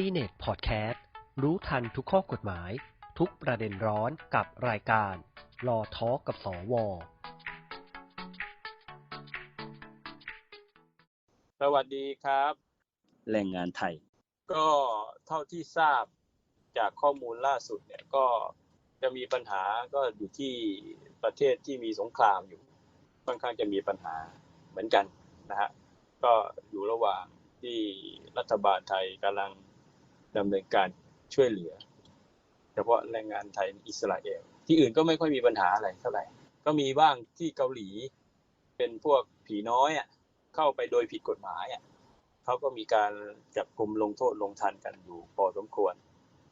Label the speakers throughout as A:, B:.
A: ซีเน็ตพอดแคสต์รู้ทันทุกข้อกฎหมาย ทุกประเด็นร้อนกับรายการรอทอกับสว
B: สวัสดีครับ
C: แรงงานไทย
B: ก็เท่าที่ทราบจากข้อมูลล่าสุดเนี่ยก็จะมีปัญหาก็อยู่ที่ประเทศที่มีสงครามอยู่ค่อนข้างจะมีปัญหาเหมือนกันนะฮะก็อยู่ระหว่างที่รัฐบาลไทยกำลัง ดำเนินการช่วยเหลือ เฉพาะแรงงานไทยอิสราเอลที่อื่นก็ไม่ค่อยมีปัญหาอะไรเท่าไหร่ ก็มีบ้างที่เกาหลี เป็นพวกผีน้อยอะเข้าไปโดยผิดกฎหมายอะเขาก็มีการจับกลุ่มลงโทษลงทันกันอยู่พอสมควร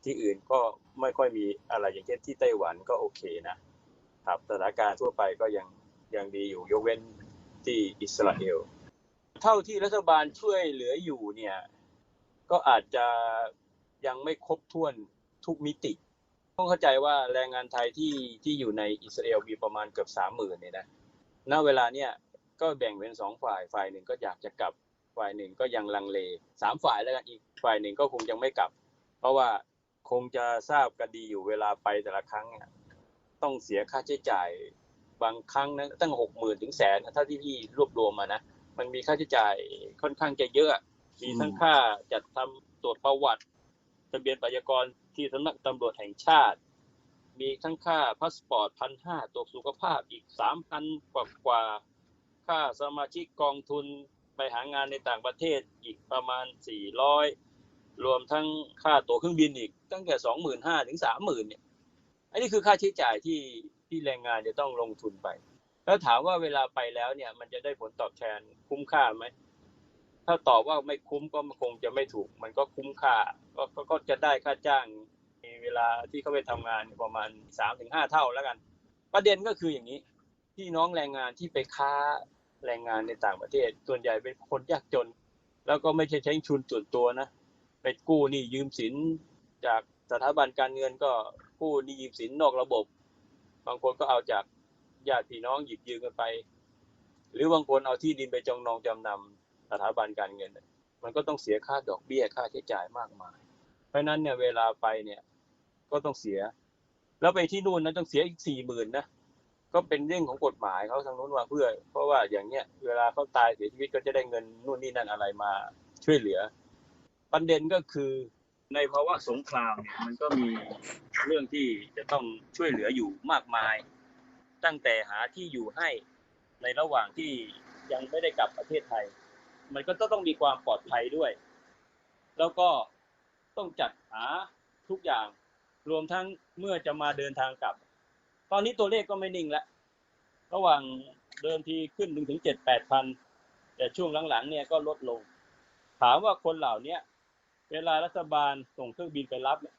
B: ที่อื่นก็ไม่ค่อยมีอะไรอย่างเช่นที่ไต้หวันก็โอเคนะครับสถานการณ์ทั่วไปก็ยังยังดีอยู่ยกเว้นที่อิสราเอลเท่าที่รัฐบาลช่วยเหลืออยู่เนี่ย ก็อาจจะ ยังไม่ครบถ้วนทุกมิติ ต้องเข้าใจว่าแรงงานไทยที่ที่อยู่ในอิสราเอลมีประมาณเกือบสามหมื่นเนี่ยนะณเวลาเนี่ยก็แบ่งเป็นสองฝ่ายฝ่ายหนึ่งก็อยากจะกลับฝ่ายหนึ่งก็ยังลังเลสามฝ่ายแล้วกันอีกฝ่ายหนึ่งก็คงยังไม่กลับ เพราะว่าคงจะทราบกันดีอยู่เวลาไปแต่ละครั้งเนี่ยต้องเสียค่าใช้จ่ายบางครั้งนะตั้งหกหมื่นถึงแสนถ้าที่พี่รวบรวมมานะมันมีค่าใช้จ่ายค่อนข้างจะเยอะ มีทั้งค่าจัดทำตรวจประวัติ ทะเบียนประชากรที่สำนักตำรวจแห่งชาติ มีทั้งค่าพาสปอร์ตพันห้าตัวสุขภาพอีกสามพันกว่ากว่า ค่าสมาชิกกองทุนไปหางานในต่างประเทศอีกประมาณสี่ร้อยรวมทั้งค่าตั๋วเครื่องบินอีกตั้งแต่สองหมื่นห้าถึงสามหมื่นเนี่ย อันนี้คือค่าใช้จ่ายที่ที่แรงงานจะต้องลงทุนไป แล้วถามว่าเวลาไปแล้วเนี่ย มันจะได้ผลตอบแทนคุ้มค่าไหม ถ้าตอบว่าไม่คุ้มก็คงจะไม่ถูก มันก็คุ้มค่าก็ก็ก็จะได้ค่าจ้างในเวลาที่เขาไปทำงานประมาณสามถึงห้าเท่าแล้วกัน ประเด็นก็คืออย่างนี้พี่น้องแรงงานที่ไปค้าแรงงานในต่างประเทศ ส่วนใหญ่เป็นคนยากจน แล้วก็ไม่ใช่ใช้ชุนส่วนตัวนะไปกู้นี้ยืมสินจากสถาบันการเงินก็กู้นี้ยืมสินนอกระบบ บางคนก็เอาจากญาติพี่น้องหยิบยืมกันไป หรือบางคนเอาที่ดินไปจองนองจำนำ สถาบันการเงิน มันก็ต้องเสียค่าดอกเบี้ยค่าใช้จ่ายมากมาย เพราะนั้นเนี่ยเวลาไปเนี่ยก็ต้องเสีย แล้วไปที่นู่นนั้นต้องเสียอีกสี่หมื่นนะก็เป็นเรื่องของกฎหมายเขาทางนู้นว่าเพื่อ เพราะว่าอย่างเนี้ยเวลาเขาตายเสียชีวิตก็จะได้เงินนู่นนี่นั่นอะไรมาช่วยเหลือ ประเด็นก็คือในภาวะสงครามเนี่ยมันก็มีเรื่องที่จะต้องช่วยเหลืออยู่มากมาย ตั้งแต่หาที่อยู่ให้ในระหว่างที่ยังไม่ได้กลับประเทศไทย มันก็ต้องมีความปลอดภัยด้วย แล้วก็ต้องจัดหาทุกอย่าง รวมทั้งเมื่อจะมาเดินทางกลับ ตอนนี้ตัวเลขก็ไม่นิ่งแล้ว ระหว่างเดิมทีขึ้นถึงถึงเจ็ดแปดพัน แต่ช่วงหลังๆเนี่ยก็ลดลง ถามว่าคนเหล่านี้เวลารัฐบาลส่งเครื่องบินไปรับเนี่ย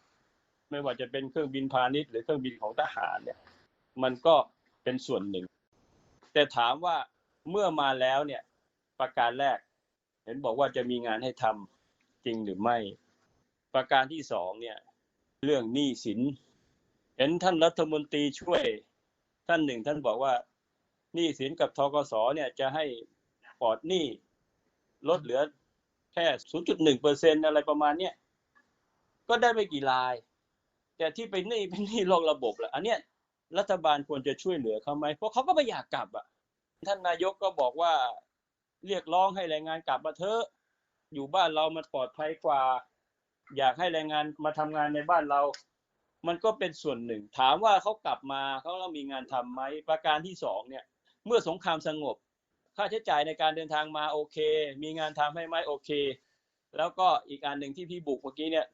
B: ไม่ว่าจะเป็นเครื่องบินพาณิชย์หรือเครื่องบินของทหารเนี่ย มันก็เป็นส่วนหนึ่ง แต่ถามว่าเมื่อมาแล้วเนี่ยประการแรก เห็นบอกว่าจะมีงานให้ทำจริงหรือไม่ ประการที่สองเนี่ย เรื่องหนี้สิน เห็นท่านรัฐมนตรีช่วย ท่านหนึ่งท่านบอกว่าหนี้สินกับทกสเนี่ยจะให้ปลอดหนี้ลดเหลือแค่ 0.1เปอร์เซ็นอะไรประมาณเนี้ยก็ได้ไม่กี่ราย แต่ที่เป็นหนี้เป็นหนี้นอกระบบละอันเนี้ยรัฐบาลควรจะช่วยเหลือเขาไหมเพราะเขาก็ไม่อยากกลับอะท่านนายกก็บอกว่า เรียกร้องให้แรงงานกลับมาเถอะอยู่บ้านเรามันปลอดภัยกว่า อยากให้แรงงานมาทำงานในบ้านเรา มันก็เป็นส่วนหนึ่ง ถามว่าเขากลับมาเขาเรามีงานทำไหมประการที่สองเนี่ย เมื่อสงครามสงบ ค่าใช้จ่ายในการเดินทางมาโอเค มีงานทำให้ไหมโอเค แล้วก็อีกอันหนึ่งที่พี่บุกเมื่อกี้เนี่ย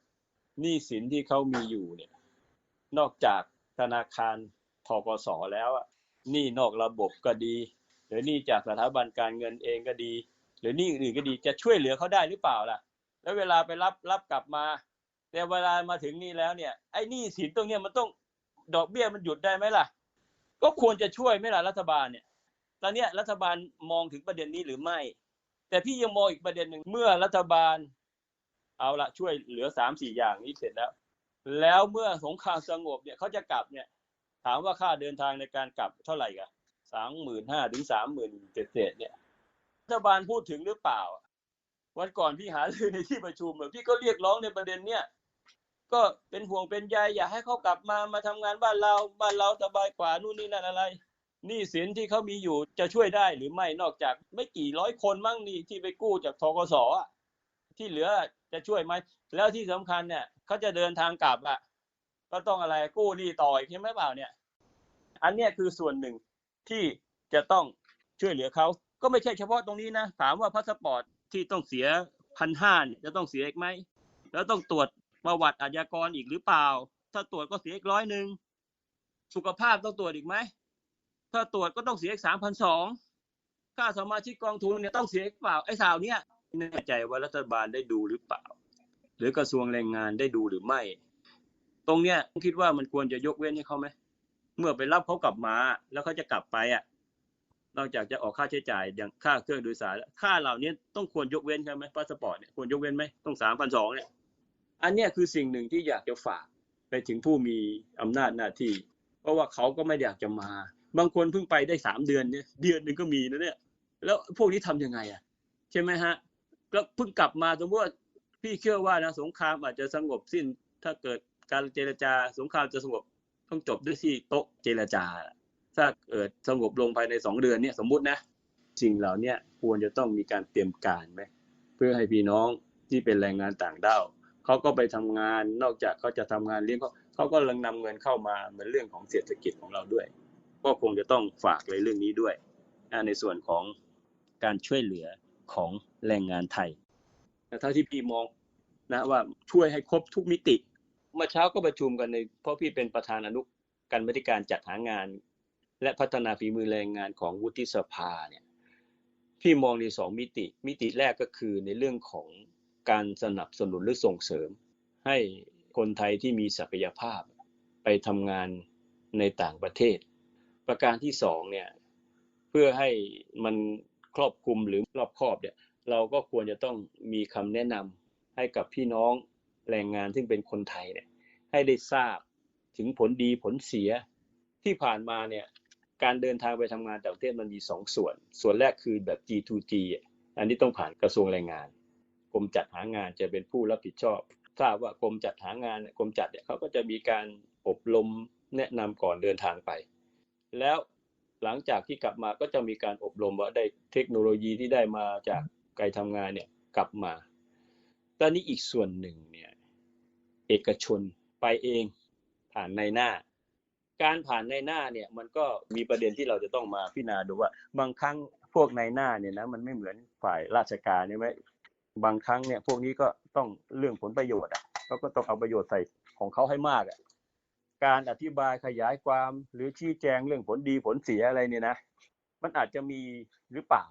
B: หนี้สินที่เขามีอยู่เนี่ย นอกจากธนาคารทกสแล้วอะหนี้นอกระบบก็ดี รือหนี้จากสถาบันการเงินเองก็ดี หรือหนี้อื่นก็ดีจะช่วยเหลือเขาได้หรือเปล่าล่ะ แล้วเวลาไปรับรับกลับมา แต่เวลามาถึงนี่แล้วเนี่ยไอ้หนี้สินตรงเนี้ยมันต้องดอกเบี้ยมันหยุดได้ไหมล่ะ ก็ควรจะช่วยไหมล่ะรัฐบาลเนี่ยตอนเนี้ยรัฐบาลมองถึงประเด็นนี้หรือไม่ แต่พี่ยังมองอีกประเด็นหนึ่งเมื่อรัฐบาล เอาละช่วยเหลือสามสี่อย่างนี้เสร็จแล้ว แล้วเมื่อสงครามสงบเนี่ยเขาจะกลับเนี่ย ถามว่าค่าเดินทางในการกลับเท่าไหร่กัน สามหมื่นห้าถึงสามหมื่นเศษเนี่ยรัฐบาลพูดถึงหรือเปล่า วันก่อนพี่หารือในที่ประชุมอะพี่ก็เรียกร้องในประเด็นเนี้ยก็เป็นห่วงเป็นใยอยากให้เขากลับมามาทำงานบ้านเราบ้านเราสบายกว่านู่นนี่นั่นอะไรหนี้สินที่เขามีอยู่จะช่วยได้หรือไม่นอกจากไม่กี่ร้อยคนมั้งนี่ที่ไปกู้จากทกสอที่เหลือจะช่วยไหมแล้วที่สำคัญเนี่ยเขาจะเดินทางกลับอะก็ต้องอะไรกู้หนี้ต่ออีกใช่ไหมเปล่าเนี่ย อันเนี้ยคือส่วนหนึ่ง ที่จะต้องช่วยเหลือเขา ก็ไม่ใช่เฉพาะตรงนี้นะ ถามว่าพาสปอร์ตที่ต้องเสียพันห้าเนี่ยจะต้องเสียอีกไหม แล้วต้องตรวจประวัติอาชญากรอีกหรือเปล่า ถ้าตรวจก็เสียอีกร้อยหนึ่ง สุขภาพต้องตรวจอีกไหม ถ้าตรวจก็ต้องเสียอีกสามพันสองค่าสมาชิกกองทุนเนี่ยต้องเสียอีกเปล่า ไอ้สาวเนี่ยไม่แน่ใจว่ารัฐบาลได้ดูหรือเปล่า หรือกระทรวงแรงงานได้ดูหรือไม่ ตรงเนี้ยคิดว่ามันควรจะยกเว้นให้เขาไหม เมื่อไปรับเขากลับมา แล้วเขาจะกลับไปอะนอกจากจะออกค่าใช้จ่ายอย่างค่าเครื่องโดยสารค่าเหล่านี้ต้องควรยกเว้นใช่ไหมพาสปอร์ตเนี่ยควรยกเว้นไหมต้องสามพันสองเนี่ยอันเนี้ยคือสิ่งหนึ่งที่อยากจะฝากไปถึงผู้มีอำนาจหน้าที่ เพราะว่าเขาก็ไม่อยากจะมา บางคนเพิ่งไปได้สามเดือนเนี่ยเดือนหนึ่งก็มีนะเนี่ย แล้วพวกนี้ทำยังไงอะใช่ไหมฮะก็เพิ่งกลับมาสมมติว่าพี่เชื่อว่านะสงครามอาจจะสงบสิ้น ถ้าเกิดการเจรจาสงครามจะสงบ ต้องจบด้วยที่โต๊ะเจรจา ถ้าเกิดสงบลงภายในสองเดือนเนี่ยสมมุตินะสิ่งเหล่านี้ควรจะต้องมีการเตรียมการไหมเพื่อให้พี่น้องที่เป็นแรงงานต่างด้าวเขาก็ไปทำงานนอกจากเขาจะทำงานเลี้ยงเขาเขาก็กำลังนำเงินเข้ามาเหมือนเรื่องของเศรษฐกิจของเราด้วย ก็คงจะต้องฝากในเรื่องนี้ด้วยในส่วนของการช่วยเหลือของแรงงานไทยแต่ถ้าที่พี่มองนะว่าช่วยให้ครบทุกมิติ เมื่อเช้าก็ประชุมกันในเพราะพี่เป็นประธานอนุการบริการจัดหางาน และพัฒนาฝีมือแรงงานของวุฒิสภาเนี่ยพี่มองในสองมิติ มิติแรกก็คือในเรื่องของการสนับสนุนหรือส่งเสริม ให้คนไทยที่มีศักยภาพไปทำงานในต่างประเทศ ประการที่สองเนี่ยเพื่อให้มันครอบคลุมหรือรอบครอบเนี่ยเราก็ควรจะต้องมีคำแนะนำให้กับพี่น้อง แรงงานซึ่งเป็นคนไทยเนี่ยให้ได้ทราบถึงผลดีผลเสียที่ผ่านมาเนี่ยการเดินทางไปทำงานต่างประเทศมันมีสองส่วน ส่วนแรกคือแบบ G2G อันนี้ต้องผ่านกระทรวงแรงงานกรมจัดหางานจะเป็นผู้รับผิดชอบ ทราบว่ากรมจัดหางานเนี่ยกรมจัดเนี่ยเขาก็จะมีการอบรมแนะนำก่อนเดินทางไป แล้วหลังจากที่กลับมาก็จะมีการอบรมว่าได้เทคโนโลยีที่ได้มาจากการทำงานเนี่ยกลับมา ตอนนี้อีกส่วนหนึ่งเนี่ย อกชนไปเองผ่านในหน้า การผ่านในหน้าเนี่ยมันก็มีประเด็นที่เราจะต้องมาพิจารณาดูว่า บางครั้งพวกในหน้าเนี่ยนะมันไม่เหมือนฝ่ายราชการใช่ไหมบางครั้งเนี่ยพวกนี้ก็ต้องเรื่องผลประโยชน์อะเขาก็ต้องเอาประโยชน์ใส่ของเขาให้มากอะการอธิบายขยายความหรือชี้แจงเรื่องผลดีผลเสียอะไรเนี่ยนะมันอาจจะมีหรือเปล่า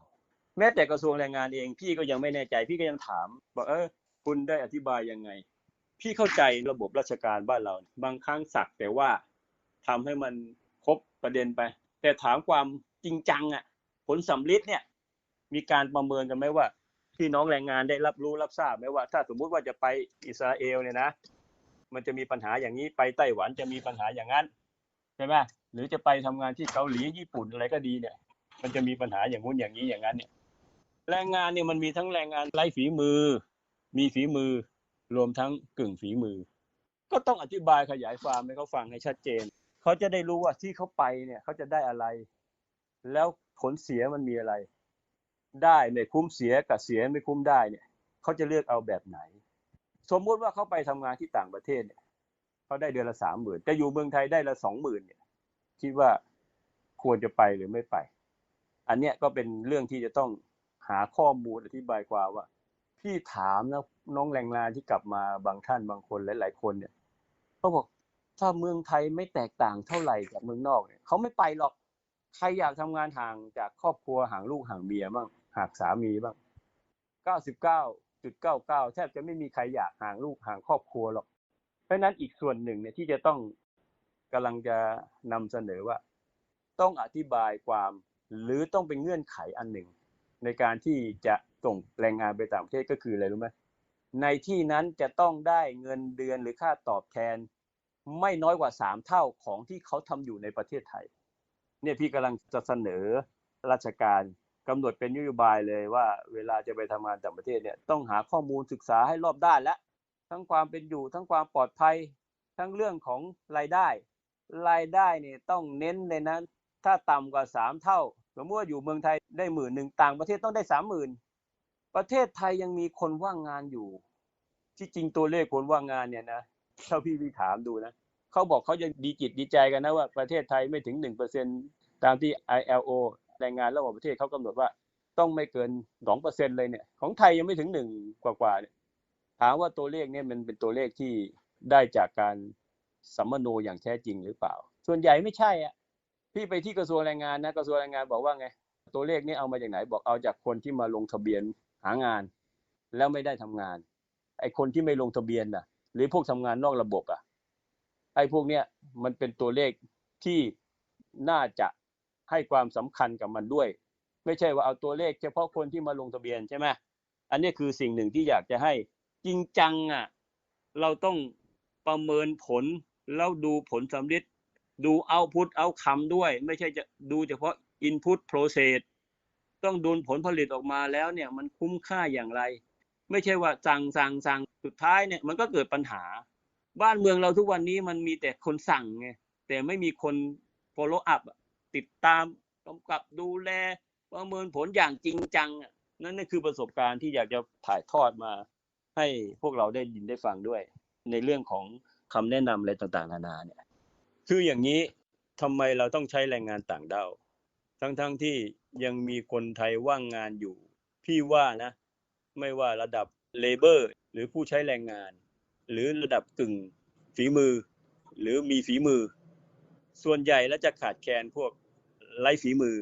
B: แม้แต่กระทรวงแรงงานเองพี่ก็ยังไม่แน่ใจพี่ก็ยังถามบอกเออคุณได้อธิบายยังไง พี่เข้าใจระบบราชการบ้านเรา บางครั้งสักแต่ว่าทำให้มันครบประเด็นไป แต่ถามความจริงจังอะ ผลสำลิดเนี่ย มีการประเมินกันไหมว่าพี่น้องแรงงานได้รับรู้รับทราบไหมว่า ถ้าสมมุติว่าจะไปอิสราเอลเนี่ยนะ มันจะมีปัญหาอย่างนี้ไปไต้หวันจะมีปัญหาอย่างนั้นใช่ไหมหรือจะไปทำงานที่เกาหลีญี่ปุ่นอะไรก็ดีเนี่ย มันจะมีปัญหาอย่างงู้นอย่างนี้อย่างนั้นเนี่ยแรงงานเนี่ยมันมีทั้งแรงงานไร้ฝีมือ มีฝีมือ รวมทั้งกึ่งฝีมือ ก็ต้องอธิบายขยายความให้เขาฟังให้ชัดเจน เขาจะได้รู้ว่าที่เขาไปเนี่ยเขาจะได้อะไร แล้วผลเสียมันมีอะไร ได้เนี่ยคุ้มเสียกับเสียไม่คุ้มได้เนี่ยเขาจะเลือกเอาแบบไหน สมมุติว่าเขาไปทำงานที่ต่างประเทศเนี่ยเขาได้เดือนละสามหมื่นแต่อยู่เมืองไทยได้ละสองหมื่นเนี่ยคิดว่าควรจะไปหรือไม่ไป อันเนี้ยก็เป็นเรื่องที่จะต้องหาข้อมูลอธิบายความว่า พี่ถามนะน้องแรงงานที่กลับมาบางท่านบางคนหลาย ๆ คนเนี่ยเขาบอกถ้าเมืองไทยไม่แตกต่างเท่าไหร่จากเมืองนอกเนี่ยเขาไม่ไปหรอกใครอยากทำงานห่างจากครอบครัวห่างลูกห่างเมียบ้างห่างสามีบ้างเก้าสิบเก้าจุดเก้าเก้าแทบจะไม่มีใครอยากห่างลูกห่างครอบครัวหรอก เพราะฉะนั้นอีกส่วนหนึ่งเนี่ยที่จะต้องกำลังจะนำเสนอว่า ต้องอธิบายความหรือต้องเป็นเงื่อนไขอันหนึ่ง ในการที่จะ ส่งแรงงานไปต่างประเทศก็คืออะไรรู้ไหมในที่นั้นจะต้องได้เงินเดือนหรือค่าตอบแทน ไม่น้อยกว่าสามเท่าของที่เขาทำอยู่ในประเทศไทย เนี่ยพี่กำลังจะเสนอราชการกำหนดเป็นนโยบายเลยว่า เวลาจะไปทำงานต่างประเทศเนี่ยต้องหาข้อมูลศึกษาให้รอบด้านและทั้งความเป็นอยู่ทั้งความปลอดภัย ทั้งเรื่องของรายได้ รายได้เนี่ยต้องเน้นเลยนะถ้าต่ำกว่าสามเท่าสมมติว่าอยู่เมืองไทยได้หมื่นหนึ่งต่างประเทศต้องได้สามหมื่น ประเทศไทยยังมีคนว่างงานอยู่ ที่จริงตัวเลขคนว่างงานเนี่ยนะเท่าพี่พี่ถามดูนะเขาบอกเขายังดีจิตดีใจกันนะว่าประเทศไทยไม่ถึงหนึ่งเปอร์เซ็นตามที่ ILO แรงงานระหว่างประเทศเขากำหนดว่าต้องไม่เกินสองเปอร์เซ็นเลยเนี่ย ของไทยยังไม่ถึงหนึ่งกว่าๆเนี่ยถามว่าตัวเลขเนี่ยมันเป็นตัวเลขที่ได้จากการสัมมโนอย่างแท้จริงหรือเปล่า ส่วนใหญ่ไม่ใช่อะพี่ไปที่กระทรวงแรงงานนะกระทรวงแรงงานบอกว่าไง ตัวเลขนี้เอามาจากไหนบอกเอาจากคนที่มาลงทะเบียน หางานแล้วไม่ได้ทำงาน ไอ้คนที่ไม่ลงทะเบียนน่ะ หรือพวกทำงานนอกระบบอะ ไอ้พวกเนี้ยมันเป็นตัวเลขที่น่าจะให้ความสำคัญกับมันด้วย ไม่ใช่ว่าเอาตัวเลขเฉพาะคนที่มาลงทะเบียนใช่ไหมอันนี้คือสิ่งหนึ่งที่อยากจะให้จริงจังอะ เราต้องประเมินผลแล้วดูผลสำเร็จดูเอาพุทเอาคำด้วย ไม่ใช่จะดูเฉพาะ input process ต้องดูผลผลิตออกมาแล้วเนี่ยมันคุ้มค่าอย่างไร ไม่ใช่ว่าสั่งสั่งสั่งสุดท้ายเนี่ยมันก็เกิดปัญหา บ้านเมืองเราทุกวันนี้มันมีแต่คนสั่งไงแต่ไม่มีคน follow up ติดตามกำกับดูแลประเมินผลอย่างจริงจังนั่นนั่นคือประสบการณ์ที่อยากจะถ่ายทอดมา ให้พวกเราได้ยินได้ฟังด้วย ในเรื่องของคำแนะนำอะไรต่างๆ นานาเนี่ย คืออย่างนี้ทำไมเราต้องใช้แรงงานต่างด้าว ทั้งๆทที่ยังมีคนไทยว่างงานอยู่ พี่ว่านะ ไม่ว่าระดับเลเบอร์หรือผู้ใช้แรงงาน หรือระดับกึ่งฝีมือ หรือมีฝีมือ ส่วนใหญ่แล้วจะขาดแคลนพวกไร้ฝีมือ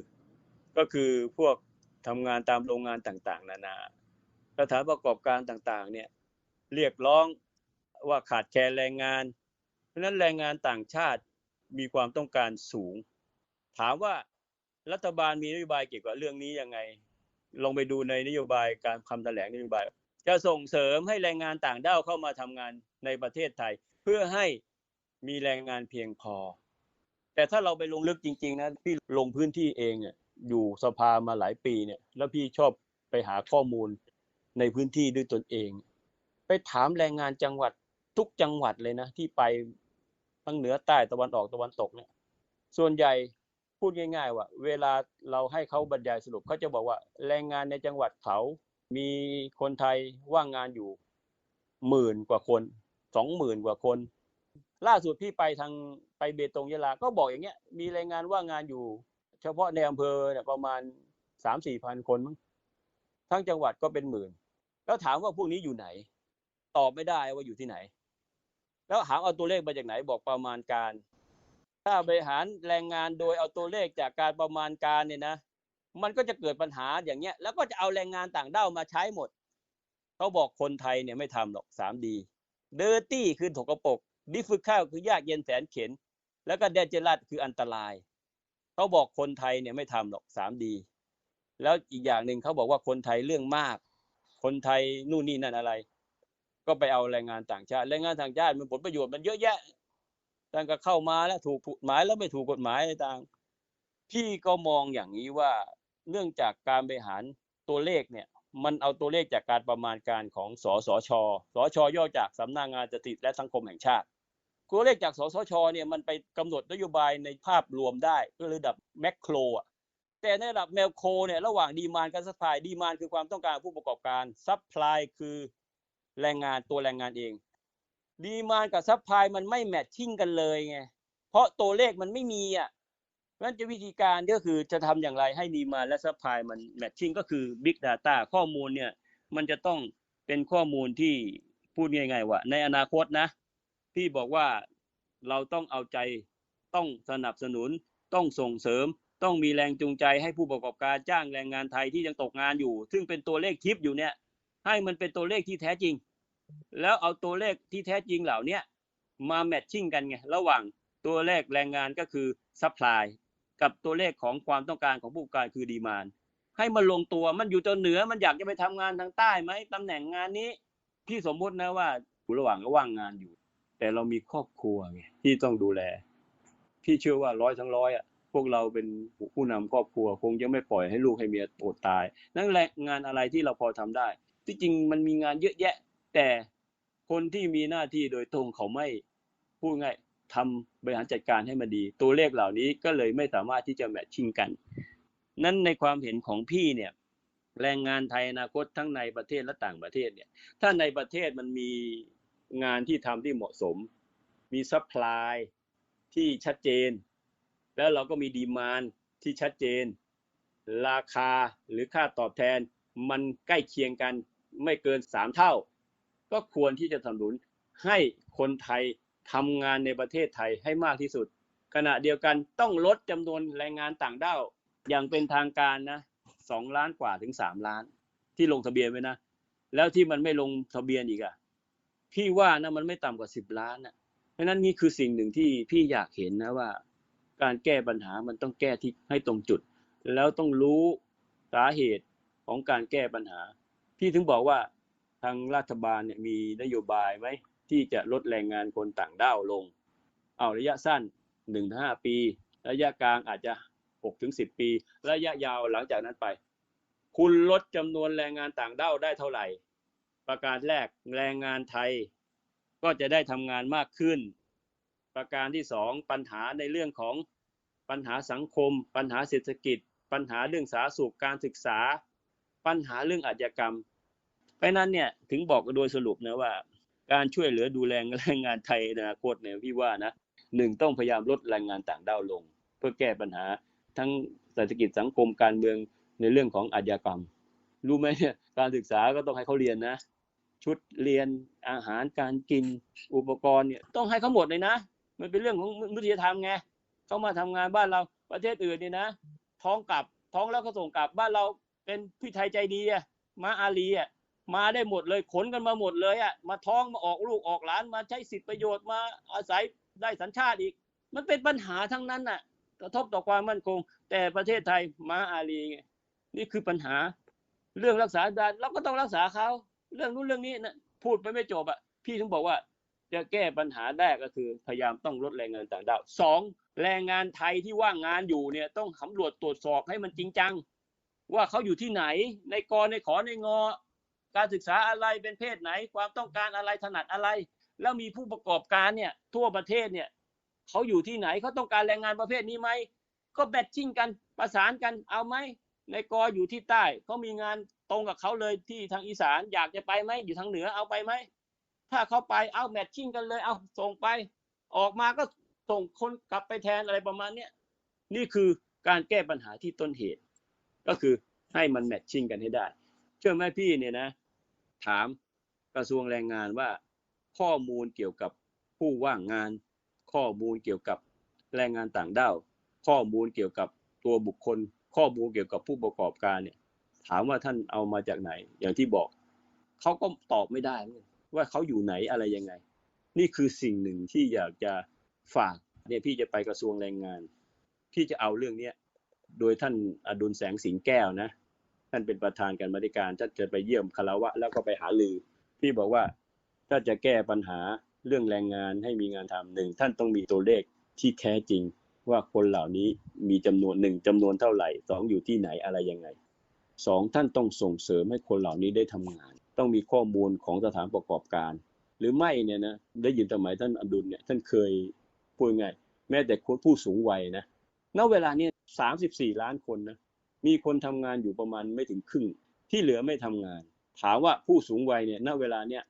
B: ก็คือพวกทำงานตามโรงงานต่างๆ นานาสถานประกอบการต่างๆ เนี่ยเรียกร้องว่าขาดแคลนแรงงาน เพราะฉะนั้นแรงงานต่างชาติมีความต้องการสูง ถามว่า รัฐบาลมีนโยบายเกี่ยวกับเรื่องนี้ยังไง ลองไปดูในนโยบายการคำแถลงนโยบาย จะส่งเสริมให้แรงงานต่างด้าวเข้ามาทำงานในประเทศไทย เพื่อให้มีแรงงานเพียงพอ แต่ถ้าเราไปลงลึกจริง ๆ นะพี่ลงพื้นที่เองเนี่ยอยู่สภามาหลายปีเนี่ย แล้วพี่ชอบไปหาข้อมูลในพื้นที่ด้วยตนเอง ไปถามแรงงานจังหวัดทุกจังหวัดเลยนะ ที่ไปทั้งเหนือใต้ตะวันออกตะวันตกเนี่ย ส่วนใหญ่ พูดง่าย ๆ ว่า เวลาเราให้เขาบรรยายสรุปเขาจะบอกว่า แรงงานในจังหวัดเขา มีคนไทยว่างงานอยู่หมื่นกว่าคนสองหมื่นกว่าคน ล่าสุดพี่ไปทางไปเบตงยะลาก็บอกอย่างเงี้ย มีแรงงานว่างงานอยู่ เฉพาะในอำเภอเนี่ยประมาณสามสี่พันคนมั้งทั้งจังหวัดก็เป็นหมื่น แล้วถามว่าพวกนี้อยู่ไหน ตอบไม่ได้ว่าอยู่ที่ไหน แล้วหาเอาตัวเลขมาจากไหนบอกประมาณการ ถ้าบริหารแรงงานโดยเอาตัวเลขจากการประมาณการเนี่ยนะ มันก็จะเกิดปัญหาอย่างเงี้ย แล้วก็จะเอาแรงงานต่างด้าวมาใช้หมด เขาบอกคนไทยเนี่ยไม่ทำหรอกสามดีเดอร์ตี้คือถกปรกดิฟข้าวคือยากเย็นแสนเข็น แล้วก็เดนเจลัดคืออันตราย เขาบอกคนไทยเนี่ยไม่ทำหรอกสามดี แล้วอีกอย่างหนึ่งเขาบอกว่าคนไทยเรื่องมาก คนไทยนู่นนี่นั่นอะไร ก็ไปเอาแรงงานต่างชาติ แรงงานต่างชาติมันผลประโยชน์มันเยอะแยะ ตั้งแต่เข้ามาแล้วถูกกฎหมายแล้วไม่ถูกกฎหมายต่าง พี่ก็มองอย่างนี้ว่าเนื่องจากการบริหารตัวเลขเนี่ยมันเอาตัวเลขจากการประมาณการของสสช สชย่อจากสำนักงานสถิติและสังคมแห่งชาติตัวเลขจากสสชเนี่ยมันไปกำหนดนโยบายในภาพรวมได้ก็ระดับแมกโครอะแต่ในระดับแมลโครเนี่ยระหว่างดีมานกับซัพพลายดีมานคือความต้องการผู้ประกอบการซัพพลายคือแรงงานตัวแรงงานเอง ดีมานกับซัพพลายมันไม่แมทชิ่งกันเลยไงเพราะตัวเลขมันไม่มีอะเพราะฉะนั้นจะวิธีการก็คือจะทำอย่างไรให้ดีมานและซัพพลายมันแมทชิ่งก็คือ Big Data ข้อมูลเนี่ยมันจะต้องเป็นข้อมูลที่พูดง่ายๆว่า ในอนาคตนะพี่บอกว่าเราต้องเอาใจต้องสนับสนุน ต้องส่งเสริม ต้องมีแรงจูงใจให้ผู้ประกอบการจ้างแรงงานไทยที่ยังตกงานอยู่ ซึ่งเป็นตัวเลขทิปอยู่เนี่ย ให้มันเป็นตัวเลขที่แท้จริง แล้วเอาตัวเลขที่แท้จริงเหล่านี้มาแมทชิ่งกันไงระหว่างตัวเลขแรงงานก็คือซัพพลายกับตัวเลขของความต้องการของผู้ประกอบการคือดีมานให้มันลงตัวมันอยู่ตัวเหนือมันอยากจะไปทำงานทางใต้ไหมตำแหน่งงานนี้พี่สมมตินะว่าผู้ระหว่างก็ว่างงานอยู่ แต่เรามีครอบครัวไงที่ต้องดูแล พี่เชื่อว่าร้อยทั้งร้อยอะพวกเราเป็นผู้นำครอบครัว คงจะไม่ปล่อยให้ลูกให้เมียอดตาย นั่นแหละงานอะไรที่เราพอทำได้ ที่จริงมันมีงานเยอะแยะ แต่คนที่มีหน้าที่โดยตรงเขาไม่พูดง่ายทำบริหารจัดการให้มันดี ตัวเลขเหล่านี้ก็เลยไม่สามารถที่จะแมทชิ่งกัน นั่นในความเห็นของพี่เนี่ยแรงงานไทยอนาคตทั้งในประเทศและต่างประเทศเนี่ย ถ้าในประเทศมันมีงานที่ทำที่เหมาะสม มีซัพพลายที่ชัดเจน แล้วเราก็มีดีมานที่ชัดเจน ราคาหรือค่าตอบแทน มันใกล้เคียงกันไม่เกินสามเท่า ก็ควรที่จะสนับสนุนให้คนไทยทำงานในประเทศไทยให้มากที่สุด ขณะเดียวกันต้องลดจำนวนแรงงานต่างด้าวอย่างเป็นทางการนะสองล้านกว่าถึงสามล้าน ที่ลงทะเบียนไว้นะ แล้วที่มันไม่ลงทะเบียนอีกอะพี่ว่านะมันไม่ต่ำกว่าสิบล้านนะเพราะฉะนั้นนี่คือสิ่งหนึ่งที่พี่อยากเห็นนะว่า การแก้ปัญหามันต้องแก้ที่ให้ตรงจุด แล้วต้องรู้สาเหตุของการแก้ปัญหา พี่ถึงบอกว่า ทางรัฐบาลเนี่ยมีนโยบายไหมที่จะลดแรงงานคนต่างด้าวลง เอาระยะสั้นหนึ่งถึงห้าปี ระยะกลางอาจจะหกถึงสิบปี ระยะยาวหลังจากนั้นไป คุณลดจำนวนแรงงานต่างด้าวได้เท่าไหร่ ประการแรกแรงงานไทย ก็จะได้ทำงานมากขึ้น ประการที่สองปัญหาในเรื่องของปัญหาสังคม ปัญหาเศรษฐกิจ ปัญหาเรื่องสาธารณสุขการศึกษา ปัญหาเรื่องอาชญากรรม เพราะนั้นเนี่ยถึงบอกโดยสรุปนะว่า การช่วยเหลือดูแลแรงงานไทยในอนาคตเนี่ยพี่ว่านะหนึ่งต้องพยายามลดแรงงานต่างด้าวลง เพื่อแก้ปัญหาทั้งเศรษฐกิจสังคมการเมืองในเรื่องของอาชญากรรม รู้ไหมเนี่ยการศึกษาก็ต้องให้เขาเรียนนะ ชุดเรียนอาหารการกินอุปกรณ์เนี่ยต้องให้เขาหมดเลยนะ มันเป็นเรื่องของมนุษยธรรมไงเขามาทำงานบ้านเราประเทศอื่นเนี่ยนะ ท้องกลับท้องแล้วก็ส่งกลับบ้านเราเป็นพี่ไทยใจดีอะมาอาลีอะ มาได้หมดเลยขนกันมาหมดเลยอะมาท้องมาออกลูกออกหลานมาใช้สิทธิประโยชน์มาอาศัยได้สัญชาติอีก มันเป็นปัญหาทั้งนั้นน่ะ กระทบต่อความมั่นคง แต่ประเทศไทยมาอาลีไงนี่คือปัญหา เรื่องรักษาดานเราก็ต้องรักษาเขาเรื่องนู้นเรื่องนี้นะพูดไปไม่จบอะพี่ถึงบอกว่าจะแก้ปัญหาแรกก็คือพยายามต้องลดแรงงานต่างด้าวสองแรงงานไทยที่ว่างงานอยู่เนี่ยต้องสำรวจตรวจสอบให้มันจริงจัง ว่าเขาอยู่ที่ไหน ในกรในขอในงอ การศึกษาอะไรเป็นเพศไหน ความต้องการอะไรถนัดอะไร แล้วมีผู้ประกอบการเนี่ยทั่วประเทศเนี่ยเขาอยู่ที่ไหนเขาต้องการแรงงานประเภทนี้ไหมก็แบทชิ่งกันประสานกันเอาไหมในกออยู่ที่ใต้เขามีงานตรงกับเขาเลยที่ทางอีสานอยากจะไปไหมอยู่ทางเหนือเอาไปไหมถ้าเขาไปเอาแมทชิ่งกันเลยเอาส่งไป ออกมาก็ส่งคนกลับไปแทนอะไรประมาณเนี้ยนี่คือการแก้ปัญหาที่ต้นเหตุ ก็คือให้มันแมทชิ่งกันให้ได้ เชื่อไหมพี่เนี่ยนะ ถามกระทรวงแรงงานว่า ข้อมูลเกี่ยวกับผู้ว่างงาน ข้อมูลเกี่ยวกับแรงงานต่างด้าวข้อมูลเกี่ยวกับตัวบุคคล ข้อมูลเกี่ยวกับผู้ประกอบการเนี่ย ถามว่าท่านเอามาจากไหน อย่างที่บอกเขาก็ตอบไม่ได้ ว่าเขาอยู่ไหนอะไรยังไง นี่คือสิ่งหนึ่งที่อยากจะฝากเนี่ยพี่จะไปกระทรวงแรงงาน พี่จะเอาเรื่องเนี้ยโดยท่านอดุลแสงสิงแก้วนะ ท่านเป็นประธานการบริการท่านจะไปเยี่ยมคารวะ แล้วก็ไปหาลือพี่บอกว่าถ้าจะแก้ปัญหาเรื่องแรงงานให้มีงานทำหนึ่งท่านต้องมีตัวเลขที่แท้จริง ว่าคนเหล่านี้มีจำนวนหนึ่งจำนวนเท่าไหร่สองอยู่ที่ไหนอะไรยังไงสองท่านต้องส่งเสริมให้คนเหล่านี้ได้ทำงาน ต้องมีข้อมูลของสถานประกอบการ หรือไม่เนี่ยนะได้ยินสมัยท่านอดุลเนี่ยท่านเคยพูดไง แม้แต่คนผู้สูงวัยนะณเวลาเนี้สามสิบสี่ล้านคนนะ มีคนทำงานอยู่ประมาณไม่ถึงครึ่ง ที่เหลือไม่ทำงาน ถามว่าผู้สูงวัยเนี่ยณเวลาเนี้ย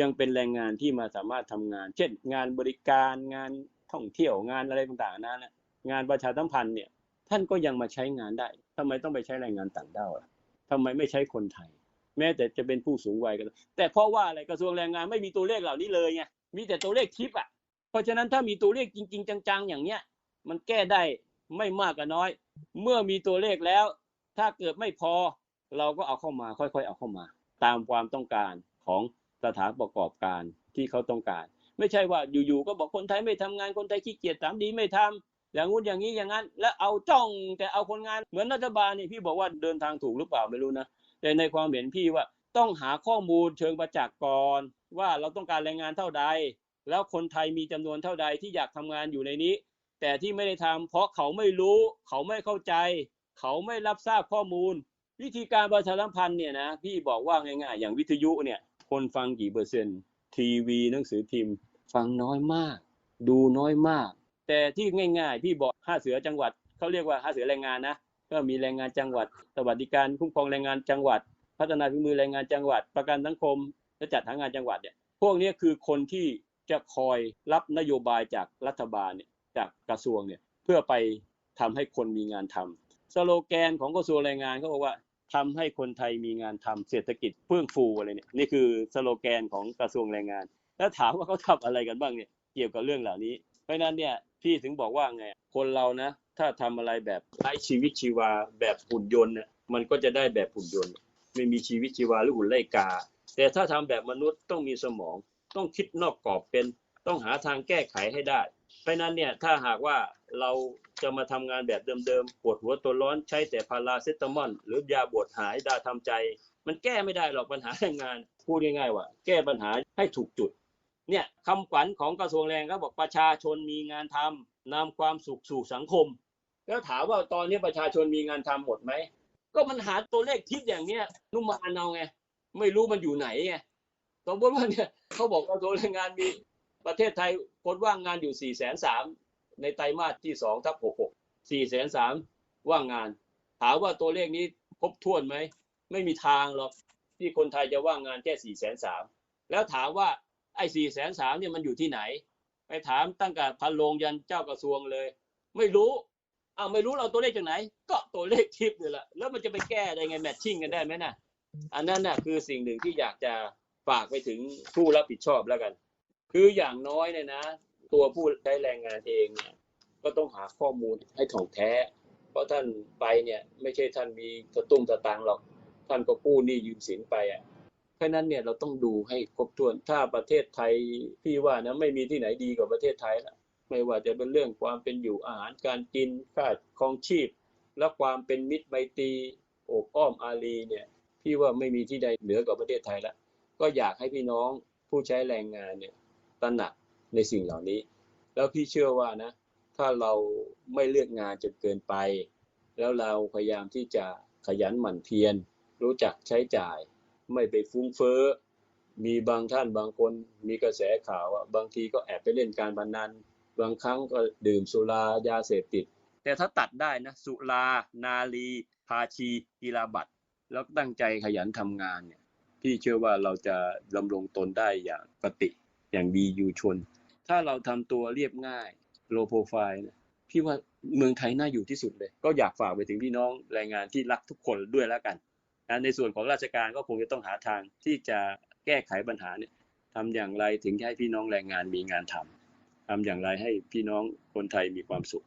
B: ยังเป็นแรงงานที่มาสามารถทำงาน เช่น งานบริการงานท่องเที่ยวงานอะไรต่างๆนั้นนะงานประชาสัมพันธ์เนี่ยท่านก็ยังมาใช้งานได้ทำไมต้องไปใช้แรงงานต่างด้าวล่ะทำไมไม่ใช้คนไทย แม้แต่จะเป็นผู้สูงวัยกันแต่เพราะว่าอะไรกระทรวงแรงงานไม่มีตัวเลขเหล่านี้เลยไงมีแต่ตัวเลขทิปอะเพราะฉะนั้นถ้ามีตัวเลขจริง ๆ จังๆ อย่างเนี้ยมันแก้ได้ไม่มากก็น้อย เมื่อมีตัวเลขแล้ว ถ้าเกิดไม่พอ เราก็เอาเข้ามาค่อยๆ เอาเข้ามา ตามความต้องการของสถานประกอบการที่เขาต้องการ ไม่ใช่ว่าอยู่ๆก็บอกคนไทยไม่ทำงานคนไทยขี้เกียจสามดีไม่ทำอย่างงู้นอย่างนี้อย่างนั้น แล้วเอาจ้องแต่เอาคนงานเหมือนรัฐบาลนี่พี่บอกว่าเดินทางถูกหรือเปล่าไม่รู้นะแต่ในความเห็นพี่ว่าต้องหาข้อมูลเชิงประจักษ์ก่อนว่าเราต้องการแรงงานเท่าใด แล้วคนไทยมีจำนวนเท่าใดที่อยากทำงานอยู่ในนี้ แต่ที่ไม่ได้ทำเพราะเขาไม่รู้ เขาไม่เข้าใจ เขาไม่รับทราบข้อมูล วิธีการประชาสัมพันธ์เนี่ยนะพี่บอกว่าง่ายๆ อย่างวิทยุเนี่ยคนฟังกี่เปอร์เซ็นต์ทีวีหนังสือพิมพ์ ฟังน้อยมาก ดูน้อยมาก แต่ที่ง่ายๆ พี่บอกห้าเสือจังหวัดเขาเรียกว่าห้าเสือแรงงานนะก็มีแรงงานจังหวัด สวัสดิการคุ้มครองแรงงานจังหวัด พัฒนาฝีมือแรงงานจังหวัด ประกันสังคมและจัดหางานจังหวัดเนี่ยพวกนี้คือคนที่จะคอยรับนโยบายจากรัฐบาลเนี่ย จากกระทรวงเนี่ยเพื่อไปทำให้คนมีงานทำสโลแกนของกระทรวงแรงงานเขาบอกว่าทำให้คนไทยมีงานทำเศรษฐกิจเฟื่องฟูอะไรเนี่ยนี่คือสโลแกนของกระทรวงแรงงาน แล้วถามว่าเขาทำอะไรกันบ้างเนี่ยเกี่ยวกับเรื่องเหล่านี้ เพราะนั้นเนี่ยพี่ถึงบอกว่าไงคนเรานะ ถ้าทำอะไรแบบไร้ชีวิตชีวาแบบหุ่นยนต์เนี่ยมันก็จะได้แบบหุ่นยนต์ ไม่มีชีวิตชีวาหรือหุ่นไล่กา แต่ถ้าทำแบบมนุษย์ต้องมีสมอง ต้องคิดนอกกรอบเป็น ต้องหาทางแก้ไขให้ได้ เพราะนั้นเนี่ยถ้าหากว่าเราจะมาทำงานแบบเดิมๆปวดหัวตัวร้อนใช้แต่พาราเซตามอลหรือยาบวดหายดาทำใจ มันแก้ไม่ได้หรอกปัญหาแรงงาน พูดง่ายๆว่า แก้ปัญหาให้ถูกจุด เนี่ยคำขวัญของกระทรวงแรงก็บอกประชาชนมีงานทำนำความสุขสู่สังคม แล้วถามว่าตอนนี้ประชาชนมีงานทำหมดไหมก็มันหาตัวเลขทิศอย่างเนี้ยนุ่มมานเอาไงไม่รู้มันอยู่ไหนไงสมมติว่าเนี่ยเขาบอกกระทรวงแรงงานมี ประเทศไทยคนว่างงานอยู่สี่แสนสามในไตรมาสที่สองทับหกหกสี่แสนสามว่างงาน ถามว่าตัวเลขนี้ครบถ้วนไหม ไม่มีทางหรอกที่คนไทยจะว่างงานแค่สี่แสนสามแล้วถามว่าไอ้สี่แสนสามเนี่ยมันอยู่ที่ไหน ไปถามตั้งแต่พันโรงยันเจ้ากระทรวงเลย ไม่รู้อ้าวไม่รู้เราตัวเลขจากไหน ก็ตัวเลขทิพย์นี่แหละแล้วมันจะไปแก้ได้ไงแมทชิ่งกันได้ไหมน่ะอันนั้นน่ะคือสิ่งหนึ่งที่อยากจะฝากไปถึงผู้รับผิดชอบแล้วกัน คืออย่างน้อยเนี่ยนะ ตัวผู้ใช้แรงงานเองเนี่ยก็ต้องหาข้อมูลให้ถ่องแท้ เพราะท่านไปเนี่ย ไม่ใช่ท่านมีกระตุ้งกระตังหรอก ท่านก็กู้หนี้ยืมสินไปอะเพราะนั้นเนี่ยเราต้องดูให้ครบถ้วนถ้าประเทศไทยพี่ว่านะไม่มีที่ไหนดีกว่าประเทศไทยละไม่ว่าจะเป็นเรื่องความเป็นอยู่อาหารการกินค่าครองชีพ และความเป็นมิตรไมตรีโอบอ้อมอารีเนี่ยพี่ว่าไม่มีที่ใดเหนือกว่าประเทศไทยแล้วก็อยากให้พี่น้องผู้ใช้แรงงานเนี่ย ตระหนักในสิ่งเหล่านี้ แล้วพี่เชื่อว่านะ ถ้าเราไม่เลือกงานจนเกินไป แล้วเราพยายามที่จะขยันหมั่นเพียรรู้จักใช้จ่าย ไม่ไปฟุ้งเฟ้อ มีบางท่านบางคนมีกระแสข่าวว่าบางทีก็แอบไปเล่นการพนนันบางครั้งก็ดื่มสุรายาเสพติด แต่ถ้าตัดได้นะสุรานาลีพาชีกีฬาบัตรแล้วตั้งใจขยันทำงานเนี่ยพี่เชื่อว่าเราจะดำรงตนได้อย่างปกติ อย่างดีอยู่ชน ถ้าเราทำตัวเรียบง่ายโลโปรไฟล์เนี่ยพี่ว่าเมืองไทยน่าอยู่ที่สุดเลย ก็อยากฝากไปถึงพี่น้องแรงงานที่รักทุกคนด้วยแล้วกันนะในส่วนของราชการก็คงจะต้องหาทางที่จะแก้ไขปัญหาเนี่ยทำอย่างไรถึงจะให้พี่น้องแรงงานมีงานทำทำอย่างไรให้พี่น้องคนไทยมีความสุข